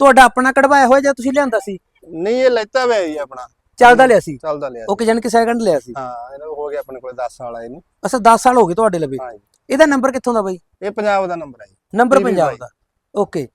ਤੁਹਾਡਾ ਆਪਣਾ ਕਢਵਾਇਆ ਹੋਇਆ ਜਾਂ ਤੁਸੀਂ ਲਿਆਂਦਾ ਸੀ? ਨਹੀਂ ਇਹ ਲੈਤਾ ਹੋਇਆ ਜੀ ਆਪਣਾ। ਚੱਲਦਾ ਲਿਆ ਸੀ? ਚੱਲਦਾ ਲਿਆ ਓਕੇ ਜਾਨ ਕਿ ਸੈਕਿੰਡ ਲਿਆ ਸੀ? ਹਾਂ ਇਹਨੂੰ ਹੋ ਗਿਆ ਆਪਣੇ ਕੋਲ 10 ਸਾਲ ਆ ਇਹਨੂੰ। ਅਸਾਂ 10 ਸਾਲ ਹੋ ਗਏ ਤੁਹਾਡੇ ਲਵੇ। ਹਾਂ ਜੀ। ਇਹਦਾ ਨੰਬਰ ਕਿੱਥੋਂ ਦਾ ਬਾਈ? ਇਹ ਪੰਜਾਬ ਦਾ ਨੰਬਰ ਹੈ ਜੀ। ਨੰਬਰ ਪੰਜਾਬ ਬਾਈ। ਦਾ। ਓਕੇ।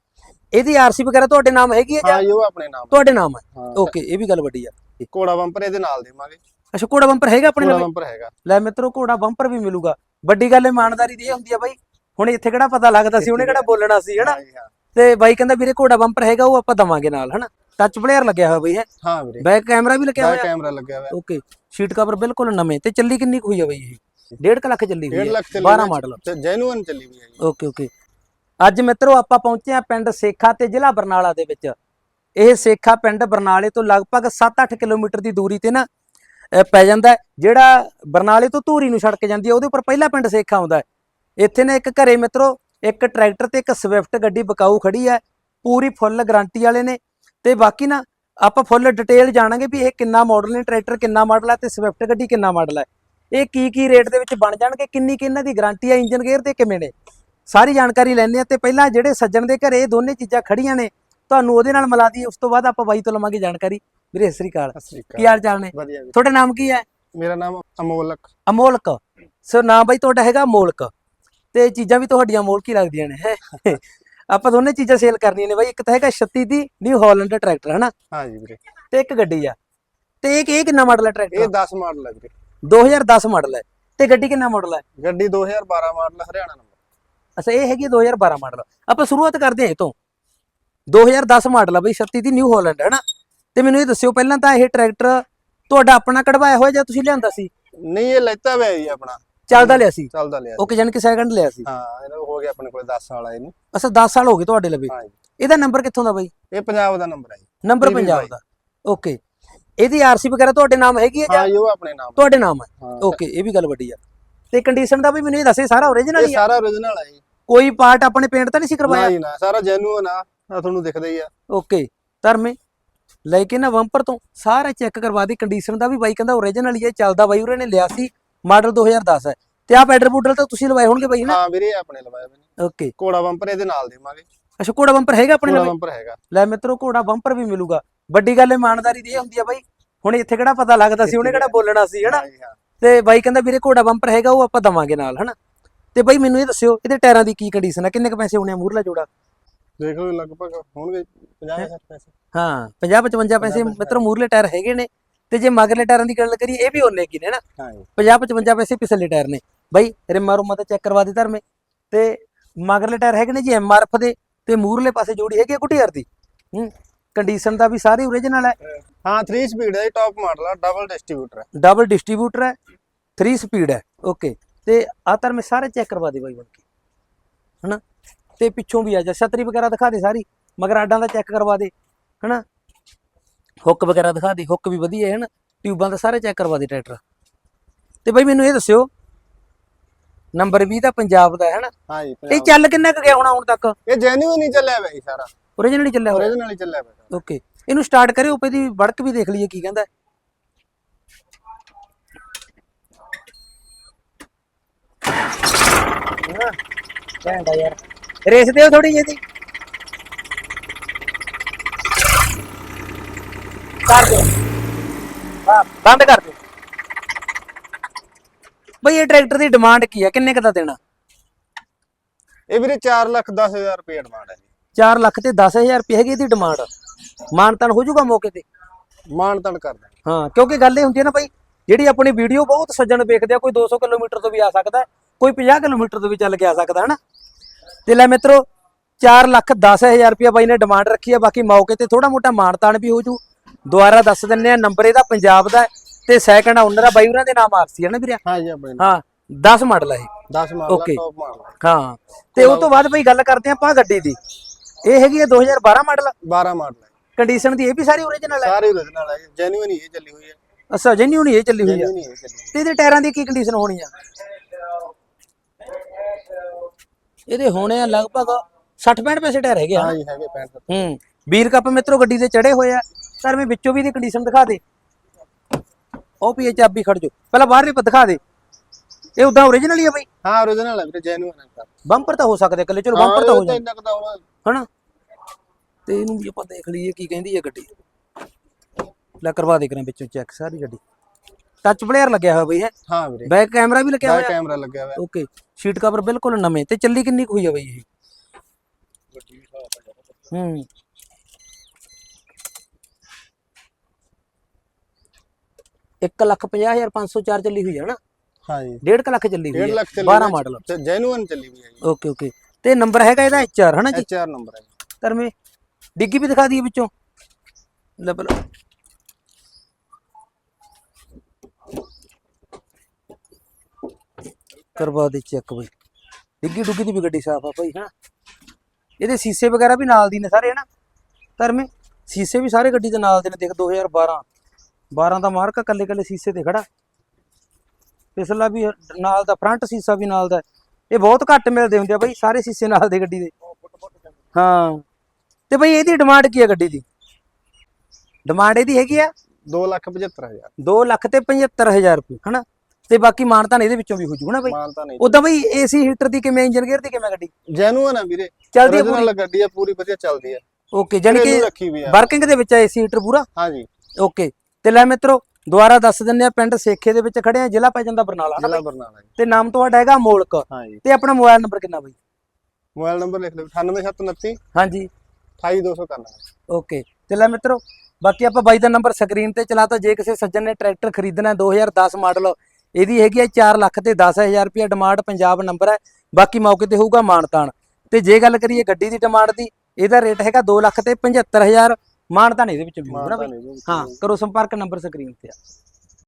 ਇਹਦੀ ਆਰਸੀ ਵਗੈਰਾ ਤੁਹਾਡੇ ਨਾਮ ਹੈਗੀ ਹੈ ਹਾਂ ਜਾਂ ਜੀ ਉਹ ਆਪਣੇ ਨਾਮ ਤੁਹਾਡੇ ਨਾਮ ਹੈ ਹਾਂ। ਓਕੇ ਇਹ ਵੀ ਗੱਲ ਵੱਡੀ ਆ। ਕੋੜਾ ਬੰਪਰ ਇਹਦੇ ਨਾਲ ਦੇਵਾਂਗੇ। ਅੱਛਾ ਘੋੜਾ ਬੰਪਰ ਹੈਗਾ ਆਪਣੇ ਕੋੜਾ ਲਵੇ? ਬੰਪਰ ਹੈਗਾ। ਲੈ ਮਿੱਤਰੋ ਘੋੜਾ ਬੰਪਰ ਵੀ ਮਿਲੂਗਾ। ਵੱਡੀ ਗੱਲ ਇਮਾਨਦਾਰੀ ਦੀ ਇਹ ਹੁੰਦੀ ਆ ਬਾਈ। ਹੁਣ ਇੱਥੇ ਕਿਹੜਾ ਪਤਾ ਲੱਗਦਾ ਸੀ ਉਹਨੇ ਕਿਹੜਾ ਬੋਲਣਾ ਸੀ ਹਨਾ? ਹਾਂ ਜੀ ਹਾਂ। ਤੇ ਬਾਈ ਕਹਿੰਦਾ ਵੀਰੇ ਘੋੜਾ ਬੰਪਰ ਹੈਗਾ ਉਹ ਆਪਾਂ ਦਵਾਂਗੇ ਨਾਲ ਹਨਾ? ਟੱਚ ਪਲੇਅਰ ਲੱਗਿਆ ਹੋਇਆ ਬਈ ਹੈ ਹਾਂ ਵੀਰੇ। ਬੈਕ ਕੈਮਰਾ ਵੀ ਲੱਗਿਆ ਹੋਇਆ? ਕੈਮਰਾ ਲੱਗਿਆ ਹੋਇਆ। ਓਕੇ ਸ਼ੀਟ ਕਵਰ ਬਿਲਕੁਲ ਨਵੇਂ ਤੇ ਚੱਲੀ ਕਿੰਨੀ ਕੁ ਹੋਈ ਆ ਬਈ ਇਹ? 1.5 ਲੱਖ ਚੱਲੀ ਹੋਈ 1.5 ਹੈ ਲੱਖ ਚੱਲੀ 12 ਮਾਡਲ ਤੇ ਜੈਨੂਅਨ ਚੱਲੀ ਵੀ ਹੈ ਓਕੇ ਓਕੇ ਅੱਜ ਮਿੱਤਰੋ ਆਪਾਂ ਪਹੁੰਚੇ ਆ ਪਿੰਡ ਸੇਖਾ ਤੇ ਜ਼ਿਲ੍ਹਾ ਬਰਨਾਲਾ ਦੇ ਵਿੱਚ। ਇਹ ਸੇਖਾ ਪਿੰਡ ਬਰਨਾਲੇ ਤੋਂ ਲਗਭਗ 7-8 ਕਿਲੋਮੀਟਰ ਦੀ ਦੂਰੀ ਤੇ ਨਾ ਪੈ ਜਾਂਦਾ। ਜਿਹੜਾ ਬਰਨਾਲੇ ਤੋਂ ਧੂਰੀ ਨੂੰ ਸੜਕ ਜਾਂਦੀ ਹੈ ਉਹਦੇ ਉੱਪਰ ਪਹਿਲਾ ਪਿੰਡ ਸੇਖਾ ਆਉਂਦਾ ਇੱਥੇ ਨਾ ਇੱਕ ਘਰੇ ਮਿੱਤਰੋ ਇੱਕ ਟਰੈਕਟਰ ਤੇ ਇੱਕ ਸਵਿਫਟ ਗੱਡੀ ਬਕਾਊ ਖੜੀ ਹੈ ਪੂਰੀ ਫੁੱਲ ਗਾਰੰਟੀ ਵਾਲੇ ਨੇ ਤੇ ਬਾਕੀ ਨਾ ਆਪਾਂ ਫੁੱਲ ਡਿਟੇਲ ਜਾਣਾਂਗੇ ਵੀ ਇਹ ਕਿੰਨਾ ਮਾਡਲ ਨੇ ਟਰੈਕਟਰ ਕਿੰਨਾ ਮਾਡਲ ਹੈ ਤੇ ਸਵਿਫਟ ਗੱਡੀ ਕਿੰਨਾ ਮਾਡਲ ਹੈ। ਇਹ ਕੀ ਕੀ ਰੇਟ ਦੇ ਵਿੱਚ ਬਣ ਜਾਣਗੇ ਕਿੰਨੀ ਕਿ ਇਹਨਾਂ ਦੀ ਗਾਰੰਟੀ ਹੈ ਇੰਜਨ ਗੇਅਰ ਤੇ ਕਿਵੇਂ ਨੇ? ਸਾਰੀ ਜਾਣਕਾਰੀ ਲੈਣੇ ਆ ਤੇ ਪਹਿਲਾਂ ਜਿਹੜੇ ਸੱਜਣ ਦੇ ਘਰੇ ਇਹ ਦੋਨੇ ਚੀਜ਼ਾਂ ਖੜੀਆਂ ਨੇ ਤੁਹਾਨੂੰ ਉਹਦੇ ਨਾਲ ਮਿਲਾ ਦਈਏ ਉਸ ਤੋਂ ਬਾਅਦ ਆਪਾਂ ਬਾਈ ਤੋਂ ਲਵਾਂਗੇ ਜਾਣਕਾਰੀ। ਵੀਰੇ ਸ੍ਰੀ ਸ੍ਰੀ ਕੀ ਹਾਲ ਚਾਲ ਨੇ? ਤੁਹਾਡਾ ਨਾਮ ਕੀ ਹੈ? ਮੇਰਾ ਨਾਮ ਅਮੋਲਕ। ਅਮੋਲਕ। ਸੋ ਨਾਮ ਬਾਈ ਤੁਹਾਡਾ ਹੈਗਾ ਅਮੋਲਕ। ਤੇ ਚੀਜ਼ਾਂ ਵੀ ਤੁਹਾਡੀਆਂ ਅਮੋਲਕ ਹੀ ਲੱਗਦੀਆਂ ਨੇ ਹੈਂ। ਆਪਾਂ ਦੋਨੇ ਚੀਜ਼ਾਂ ਸੇਲ ਕਰਨੀਆਂ ਨੇ ਬਾਈ ਇੱਕ ਤਾਂ ਹੈਗਾ 36 ਦੀ ਨਿਊ ਹਾਲੈਂਡ ਟਰੈਕਟਰ ਹਨਾ? ਹਾਂ ਜੀ ਵੀਰੇ। ਤੇ ਇੱਕ ਗੱਡੀ ਆ। ਤੇ ਇਹ ਇਹ ਕਿੰਨਾ ਮਾਡਲ ਹੈ ਇਹ ਟਰੈਕਟਰ 10 ਮਾਡਲ ਹੈ ਵੀਰੇ 2010 ਮਾਡਲ ਹੈ ਤੇ ਗੱਡੀ ਕਿੰਨਾ ਮਾਡਲ ਹੈ ਗੱਡੀ 2012 ਮਾਡਲ ਹਰਿਆਣਾ ਨੰਬਰ ਅੱਛਾ ਇਹ ਹੈਗੀ 2012 ਮਾਡਲ ਆਪਾਂ ਸ਼ੁਰੂਆਤ ਕਰਦੇ ਹਾਂ ਇਹ ਤੋਂ 2010 ਮਾਡਲ ਆ ਬਈ 36 ਦੀ ਨਿਊ ਹਾਲੈਂਡ ਹੈ ਨਾ ਤੇ ਮੈਨੂੰ ਇਹ ਦੱਸਿਓ ਪਹਿਲਾਂ ਤਾਂ ਇਹ ਟਰੈਕਟਰ ਤੁਹਾਡਾ ਆਪਣਾ ਕਢਵਾਇਆ ਹੋਇਆ ਜਾਂ ਤੁਸੀਂ ਲਿਆਂਦਾ ਸੀ? ਨਹੀਂ ਇਹ ਲੈਤਾ ਹੋਇਆ ਜੀ ਆਪਣਾ। ਚੱਲਦਾ ਲਿਆ ਸੀ? ਚੱਲਦਾ ਲਿਆ ਓਕੇ ਜਾਨ ਕਿ ਸੈਕਿੰਡ ਲਿਆ ਸੀ? ਹਾਂ ਇਹਨੂੰ ਹੋ ਗਿਆ ਆਪਣੇ ਕੋਲ 10 ਸਾਲ ਆ ਇਹਨੂੰ। ਅੱਛਾ 10 ਸਾਲ ਹੋ ਗਏ ਤੁਹਾਡੇ ਲਵੇ। ਹਾਂ ਜੀ ਇਹਦਾ ਨੰਬਰ ਕਿੱਥੋਂ ਦਾ ਬਈ? ਇਹ ਪੰਜਾਬ ਦਾ ਨੰਬਰ ਹੈ ਜੀ। ਨੰਬਰ ਪੰਜਾਬ ਬਾਈ। ਦਾ। ਓਕੇ। ਇਹਦੀ ਆਰਸੀ ਵਗੈਰਾ ਤੁਹਾਡੇ ਨਾਮ ਹੈਗੀ ਹੈ ਹਾਂ ਜੀ ਉਹ ਆਪਣੇ ਨਾਮ ਤੁਹਾਡੇ ਨਾਮ ਹੈ ਹਾਂ। ਓਕੇ ਇਹ ਵੀ ਗੱਲ ਵੱਡੀ ਆ। ਤੇ ਕੰਡੀਸ਼ਨ ਦਾ ਵੀ ਮੈਨੂੰ ਇਹ ਦੱਸੇ ਸਾਰਾ ਓਰੀਜਨਲ ਇਹ ਹੀ ਆ? ਸਾਰਾ origignal ਹੈ ਜੀ। ਕੋਈ ਪਾਰਟ ਆਪਣੇ ਪੇਂਟ ਤਾਂ ਨਹੀਂ ਸੀ ਨਾ ਕਰਵਾਇਆ ਜੀ ਨਾ। ਸਾਰਾ ਜੈਨੂਅਨ ਆ। ਆਹ ਤੁਹਾਨੂੰ ਦਿਖਦਾ ਹੀ ਆ। ਓਕੇ ਧਰਮੇ ਲੈ ਕੇ ਨਾ ਵੰਪਰ ਤੋਂ ਸਾਰਾ ਚੈੱਕ ਕਰਵਾ ਦੀ। ਕੰਡੀਸ਼ਨ ਦਾ ਵੀ ਬਾਈ ਕਹਿੰਦਾ ਓਰੀਜਨਲ ਹੀ ਹੈ ਚੱਲਦਾ ਬਾਈ ਉਹਨੇ ਲਿਆ ਸੀ। ਮਾਡਲ 2010 ਹੈ। ਤੇ ਆਹ ਪੈਡਲ ਪੂਡਲ ਤਾਂ ਤੁਸੀਂ ਲਵਾਏ ਹੋਣਗੇ ਬਾਈ ਨਾ? ਹਾਂ ਵੀਰੇ ਆਪਣੇ ਲਵਾਇਆ ਮੈਨੇ ਓਕੇ। ਕੋੜਾ ਬੰਪਰ ਇਹਦੇ ਨਾਲ ਦੇਵਾਂਗੇ। ਅੱਛਾ ਘੋੜਾ ਬੰਪਰ ਹੈਗਾ ਆਪਣੇ ਲਵੇ? ਬੰਪਰ ਹੈਗਾ। ਲੈ ਮਿੱਤਰੋ ਘੋੜਾ ਬੰਪਰ ਵੀ ਮਿਲੂਗਾ। ਵੱਡੀ ਗੱਲ ਇਮਾਨਦਾਰੀ ਦੀ ਇਹ ਹੁੰਦੀ ਆ ਬਾਈ। ਹੁਣ ਇੱਥੇ ਕਿਹੜਾ ਪਤਾ ਲੱਗਦਾ ਸੀ ਉਹਨੇ ਕਿਹੜਾ ਬੋਲਣਾ ਸੀ ਹਨਾ ਤੇ ਬਾਈ ਕਹਿੰਦਾ ਵੀਰੇ ਘੋੜਾ ਬੰਪਰ ਹੈਗਾ ਉਹ ਆਪਾਂ ਦਵਾਂਗੇ ਨਾਲ ਹਨਾ ਤੇ ਬਾਈ ਮੈਨੂੰ ਇਹ ਦੱਸਿਓ ਇਹਦੇ ਟਾਇਰਾਂ ਦੀ ਕੀ ਕੰਡੀਸ਼ਨ ਹੈ ਕਿੰਨੇ ਕ ਪੈਸੇ ਹੋਣੇ ਆ ਮੂਰਲਾ ਜੋੜਾ? ਦੇਖ ਲਓ ਲਗਭਗ ਹੋਣਗੇ 50 60 ਪੈਸੇ। ਹਾਂ 50 55 ਪੈਸੇ। ਮਿੱਤਰੋ ਮੂਰਲੇ ਟਾਇਰ ਹੈਗੇ ਨੇ। ਤੇ ਜੇ ਮਗਰਲੇ ਟਾਇਰਾਂ ਦੀ ਗੱਲ ਕਰੀਏ ਇਹ ਵੀ ਉਹਨੇ ਕੀ ਨੇ ਨਾ? ਹਾਂ ਜੀ। 50 55 ਪੈਸੇ ਪਿਛਲੇ ਟਾਇਰ ਨੇ। ਬਾਈ ਰਿਮਾ ਰੁਮਾ ਤਾਂ ਚੈੱਕ ਕਰਵਾ ਦੇ ਧਰਮੇ। ਤੇ ਮਗਰਲੇ ਟਾਇਰ ਹੈਗੇ ਨੇ ਜੀ ਐਮਆਰਐਫ ਦੇ ਤੇ ਮੂਰਲੇ ਪਾਸੇ ਜੋੜੀ ਹੈਗੀ ਕੁਟੀਆਰ ਦੀ। ਹੂੰ ਕੰਡੀਸ਼ਨ ਦਾ ਵੀ ਸਾਰੀ ਓਰੀਜਨਲ ਹੈ ਹਾਂ 3 ਸਪੀਡ ਹੈ ਟਾਪ ਮਾਡਲ ਆ ਡਬਲ ਡਿਸਟ੍ਰੀਬਿਊਟਰ ਹੈ ਡਬਲ ਡਿਸਟ੍ਰੀਬਿਊਟਰ ਹੈ 3 ਸਪੀਡ ਹੈ ਓਕੇ ਤੇ ਆ ਧਰਮੇ ਸਾਰੇ ਚੈੱਕ ਕਰਵਾ ਦੇ ਬਾਈ ਬਣ ਕੇ। ਹਨਾ? ਤੇ ਪਿੱਛੋਂ ਵੀ ਆ ਜਾ ਛਤਰੀ ਵਗੈਰਾ ਦਿਖਾ ਦੇ ਸਾਰੀ ਮਗਰ ਆਡਾਂ ਦਾ ਚੈੱਕ ਕਰਵਾ ਦੇ। ਹਨਾ? ਹੁੱਕ ਵਗੈਰਾ ਦਿਖਾ ਦੇ ਹੁੱਕ ਵੀ ਵਧੀਆ ਹੈ ਹਨਾ ਟਿਊਬਾਂ ਦਾ ਸਾਰੇ ਚੈੱਕ ਕਰਵਾ ਦੇ ਟਰੈਕਟਰ। ਤੇ ਬਾਈ ਮੈਨੂੰ ਇਹ ਦੱਸਿਓ ਨੰਬਰ 20 ਦਾ ਪੰਜਾਬ ਦਾ ਹੈ ਜੀ ਇਹ ਚੱਲ ਕਿੰਨਾ ਕੁ ਗਿਆ ਹੋਣਾ ਹੁਣ ਤੱਕ? ਇਹ ਜੈਨੂਅਨ ਹੀ ਚੱਲਿਆ ਜੀ ਸਾਰਾ। ਓਰੀਜਨਲ ਹੀ ਚੱਲਿਆ ਹੋਇਆ? Origignal ਹੀ ਚੱਲਿਆ ਹੋਇਆ ਓਕੇ ਇਹਨੂੰ ਸਟਾਰਟ ਕਰਿਓ ਉੱਪਰ ਦੀ ਵੜਕ ਵੀ ਦੇਖ ਲਈਏ ਕੀ ਕਹਿੰਦਾ ਕਹਿੰਦਾ ਯਾਰ ਰੇਸ ਦਿਓ ਥੋੜੀ ਜਿਹੀ ਕਰ ਦਿਓ। ਹਾਂ ਬੰਦ ਕਰ ਦਿਓ। ਬਈ ਇਹ ਟਰੈਕਟਰ ਦੀ ਡਿਮਾਂਡ ਕੀ ਹੈ ਕਿੰਨੇ ਕ ਦਾ ਦੇਣਾ? ਇਹ ਵੀਰੇ 4 ਲੱਖ 10000 ਰੁਪਏ ਡਿਮਾਂਡ ਹੈ ਜੀ। 4 ਲੱਖ ਤੇ 10000 ਰੁਪਏ ਹੈਗੀ ਇਹਦੀ ਡਿਮਾਂਡ ਮਾਨਤਨ ਹੋ ਜਾਊਗਾ ਮੌਕੇ ਤੇ? ਮਾਨ ਤਨ ਕਰ ਦਾਂਗੇ ਹਾਂ ਕਿਉਂਕਿ ਗੱਲ ਇਹ ਹੁੰਦੀ ਹੈ ਨਾ ਭਾਈ ਜਿਹੜੀ ਆਪਣੀ ਵੀਡੀਓ ਬਹੁਤ ਸੱਜਣ ਵੇਖਦੇ ਆ ਕੋਈ 200 ਕਿਲੋਮੀਟਰ ਤੋਂ ਵੀ ਆ ਸਕਦਾ ਹੈ, ਕੋਈ 50 ਕਿਲੋਮੀਟਰ ਤੋਂ ਵੀ ਚੱਲ ਕੇ ਆ ਸਕਦਾ ਹੈ ਨਾ ਤੇ ਲੈ ਮਿੱਤਰੋ 4 ਲੱਖ 10000 ਰੁਪਇਆ ਬਾਈ ਨੇ ਡਿਮਾਂਡ ਰੱਖੀ ਹੈ ਬਾਕੀ ਮੌਕੇ ਤੇ ਥੋੜਾ ਮੋਟਾ ਮਾਨਤਾਨ ਵੀ ਹੋ ਜੂ। ਦੁਬਾਰਾ ਦੱਸ ਦਿੰਨੇ ਆ ਨੰਬਰ ਇਹਦਾ ਪੰਜਾਬ ਦਾ ਹੈ ਤੇ ਸੈਕੰਡ ਓਨਰ ਆ ਬਾਈ ਉਹਨਾਂ ਦੇ ਨਾਮ ਆਰਸੀ ਹੈ ਨਾ ਵੀਰੇ? ਹਾਂ ਜੀ ਆਪਣੇ ਹਾਂ 10 ਮਾਡਲ ਹੈ ਇਹ। 10 ਮਾਡਲ ਮਾਡਲ ਹਾਂ ਤੇ ਉਹ ਤੋਂ ਬਾਅਦ ਬਈ ਗੱਲ ਕਰਦੇ ਆਪਾਂ ਗੱਡੀ ਦੀ। ਇਹ ਹੈਗੀ ਹੈ 2012 ਮਾਡਲ 12 ਮਾਡਲ ਹੈ ਕੰਡੀਸ਼ਨ ਦੀ ਇਹ ਵੀ ਸਾਰੀ ਓਰੀਜਨਲ ਹੈ ਸਾਰੇ origignal ਹੈ ਜੈਨੂਅਨ ਹੀ ਇਹ ਚੱਲੀ ਹੋਈ ਹੈ ਅੱਛਾ ਜੈਨੂਨ ਇਹ ਚੱਲੀ ਹੋਈ ਆ। ਜੈਨੂਅਨ ਹੀ ਇਹ ਚੱਲੀ ਹੋਈ ਤੇ ਇਹਦੇ ਟਾਇਰਾਂ ਦੀ ਕੀ ਕੰਡੀਸ਼ਨ ਹੋਣੀ ਆ? ਇਹਦੇ ਹੋਣੇ ਆ ਲਗਭਗ 60 65 ਪੈਸੇ ਟਾਇਰ ਹੈਗੇ ਹੈ। ਆ ਹਾਂ ਜੀ ਹੈਗੇ 65 ਹੂੰ ਵੀਰ ਕੱਪ ਮਿੱਤਰੋ ਗੱਡੀ ਦੇ ਚੜੇ ਹੋਏ ਆ। ਸਰ ਮੈਂ ਵਿੱਚੋਂ ਵੀ ਇਹਦੀ ਕੰਡੀਸ਼ਨ ਦਿਖਾ ਦੇ। ਉਹ ਪੀ ਚਾਬੀ ਖੜ ਜੋ ਪਹਿਲਾਂ ਬਾਹਰ ਵੀ ਦਿਖਾ ਦੇ। ਇਹ ਉਦਾਂ ਓਰੀਜਨਲ ਹੀ ਆ ਬਈ। ਹਾਂ origignal ਹੈ ਵੀਰੇ ਜੈਨੂਅਨ ਹੈ ਬੰਪਰ ਤਾਂ ਹੋ ਸਕਦੇ ਇਕੱਲੇ ਚਲੋ ਬੰਪਰ ਤਾਂ ਹੋ ਤਾਂ ਜਾ ਇੰਨਾ ਕੁ ਤਾਂ ਹੋਣਾ। ਹਨਾ? ਤੇ ਇਹਨੂੰ ਵੀ ਆਪਾਂ ਦੇਖ ਲਈਏ ਕੀ ਕਹਿੰਦੀ ਹੈ ਗੱਡੀ। ਲੈ ਕਰਵਾ ਦੇ ਕਰਾਂ ਵਿੱਚੋਂ ਚੈੱਕ ਸਾਰੀ ਗੱਡੀ। ਟੱਚ ਪਲੇਅਰ ਲੱਗਿਆ ਹੋਇਆ ਬਈ ਹੈ? ਹਾਂ ਵੀਰੇ। ਬੈਕ ਕੈਮਰਾ ਵੀ ਲੱਗਿਆ ਬੈਕ ਹੋਇਆ? ਕੈਮਰਾ ਲੱਗਿਆ ਹੋਇਆ। ਓਕੇ ਸ਼ੀਟ ਕਵਰ ਬਿਲਕੁਲ ਨਵੇਂ। ਤੇ ਚੱਲੀ ਕਿੰਨੀ ਕੁ ਹੋਈ ਆ ਬਈ ਇਹ? ਹੂੰ। ਇੱਕ ਲੱਖ ਪੰਜਾਹ ਹਜ਼ਾਰ ਪੰਜ ਸੌ ਚਾਰ ਚੱਲੀ ਹੋਈ ਹੈ ਨਾ। ਹਾਂ ਜੀ ਡੇਢ ਕੁ ਲੱਖ ਚੱਲੀ 1.5 ਹੋਈ ਹੈ ਲੱਖ ਚੱਲੀ 12 ਮਾਡਲ। ਜੈਨੂਅਨ ਚੱਲੀ ਵੀ ਹੈ ਜੀ। Okay okay. ਤੇ ਨੰਬਰ ਹੈਗਾ ਇਹਦਾ HR ਹਨਾ ਜੀ? ਐਚਆਰ ਨੰਬਰ ਹੈ ਜੀ। ਧਰਮੇ ਡਿੱਗੀ ਵੀ ਦਿਖਾ ਦਈਏ ਵਿੱਚੋਂ। ਲੈ ਪਹਿਲਾਂ ਕਰਵਾ ਦੇ ਚੈੱਕ ਬਈ। ਡਿੱਗੀ ਡੁੱਗੀ ਦੀ ਵੀ ਗੱਡੀ ਸਾਫ਼ ਆ ਭਾਈ ਹਨਾ? ਇਹਦੇ ਸੀਸੇ ਵਗੈਰਾ ਵੀ ਨਾਲ ਦੀ ਨੇ ਸਾਰੇ ਹਨਾ? ਧਰਮੇ ਸੀਸੇ ਵੀ ਸਾਰੇ ਗੱਡੀ ਦੇ ਨਾਲ ਦੇ ਨੇ ਦੇਖ 2012 12 ਦਾ ਮਾਰਕ ਕੱਲੇ ਕੱਲੇ ਸੀਸੇ ਤੇ ਖੜਾ। ਪਿਛਲਾ ਵੀ ਨਾਲ ਦਾ ਫਰੰਟ ਸੀਸਾ ਵੀ ਨਾਲ ਦਾ। ਇਹ ਬਹੁਤ ਘੱਟ ਮਿਲਦੇ ਹੁੰਦੇ ਆ ਬਈ ਸਾਰੇ ਸੀਸੇ ਨਾਲ ਦੇ ਗੱਡੀ ਦੇ। ਹਾਂ। ਤੇ ਬਈ ਇਹਦੀ ਡਿਮਾਂਡ ਕੀ ਹੈ ਗੱਡੀ ਦੀ? ਡਿਮਾਂਡ ਇਹਦੀ ਹੈਗੀ ਆ? 275000 2 ਲੱਖ ਤੇ 75000 ਰੁਪਏ ਹਨਾ? ਤੇ ਬਾਕੀ ਮਾਨਤਾਨ ਇਹਦੇ ਵਿੱਚੋਂ ਵੀ ਹੋ ਜੂ ਹਨਾ ਬਈ? ਮਾਨਤਾ ਉਦਾਂ ਬਈ ਏਸੀ ਹੀਟਰ ਦੀ ਕਿਵੇਂ ਇੰਜਨ ਗੇਅਰ ਦੀ ਕਿਵੇਂ ਗੱਡੀ? ਜੈਨੂਅਨ ਆ ਵੀਰੇ। ਚੱਲਦੀ original ਗੱਡੀ ਆ ਪੂਰੀ ਵਧੀਆ ਚੱਲਦੀ ਹੈ ਓਕੇ ਜਾਨੀ ਕਿ ਆ। ਵਰਕਿੰਗ ਦੇ ਵਿੱਚ ਏਸੀ ਹੀਟਰ ਪੂਰਾ? ਹਾਂ ਜੀ ਓਕੇ। ਤੇ ਲੈ ਮਿੱਤਰੋ ਦੁਬਾਰਾ ਦੱਸ ਦਿੰਨੇ ਆ ਪਿੰਡ ਸੇਖੇ ਦੇ ਵਿੱਚ ਖੜੇ ਆ ਜ਼ਿਲ੍ਹਾ ਪੈ ਜਾਂਦਾ ਬਰਨਾਲਾ ਜ਼ਿਲ੍ਹਾ? ਬਰਨਾਲਾ ਜੀ। ਤੇ ਨਾਮ ਤੁਹਾਡਾ ਹੈਗਾ ਮੋਲਕ। ਤੇ ਆਪਣਾ ਮੋਬਾਈਲ ਨੰਬਰ ਕਿੰਨਾ ਬਈ? ਮੋਬਾਈਲ ਨੰਬਰ ਲਿਖ ਲਓ 98729 ਹਾਂਜੀ। 28291 ਓਕੇ। ਤੇ ਲੈ ਮਿੱਤਰੋ ਬਾਕੀ ਆਪਾਂ ਬਾਈ ਦਾ ਨੰਬਰ ਸਕਰੀਨ ਤੇ ਚਲਾਤਾ ਜੇ ਕਿਸੇ ਸੱਜਣ ਨੇ ਟਰੈਕਟਰ ਖਰੀਦਣਾ ਹੈ 2010 ਮਾਡਲ ਇਹਦੀ ਹੈਗੀ ਹੈ 4 ਲੱਖ ਤੇ 10000 ਰੁਪਏ ਡਿਮਾਂਡ ਪੰਜਾਬ ਨੰਬਰ ਹੈ। ਬਾਕੀ ਮੌਕੇ ਤੇ ਹੋਊਗਾ ਮਾਨਤਾਨ। ਤੇ ਜੇ ਗੱਲ ਕਰੀਏ ਗੱਡੀ ਦੀ ਡਿਮਾਂਡ ਦੀ ਇਹਦਾ ਰੇਟ ਹੈਗਾ 2 ਲੱਖ ਤੇ 75000 ਇਹਦੇ ਵਿੱਚ ਵੀ ਨਾ ਮਾਨਤਾ ਬਈ। ਨਹੀਂ ਜੀ ਹਾਂ ਕਰੋ ਸੰਪਰਕ ਨੰਬਰ ਸਕਰੀਨ ਤੇ ਆ।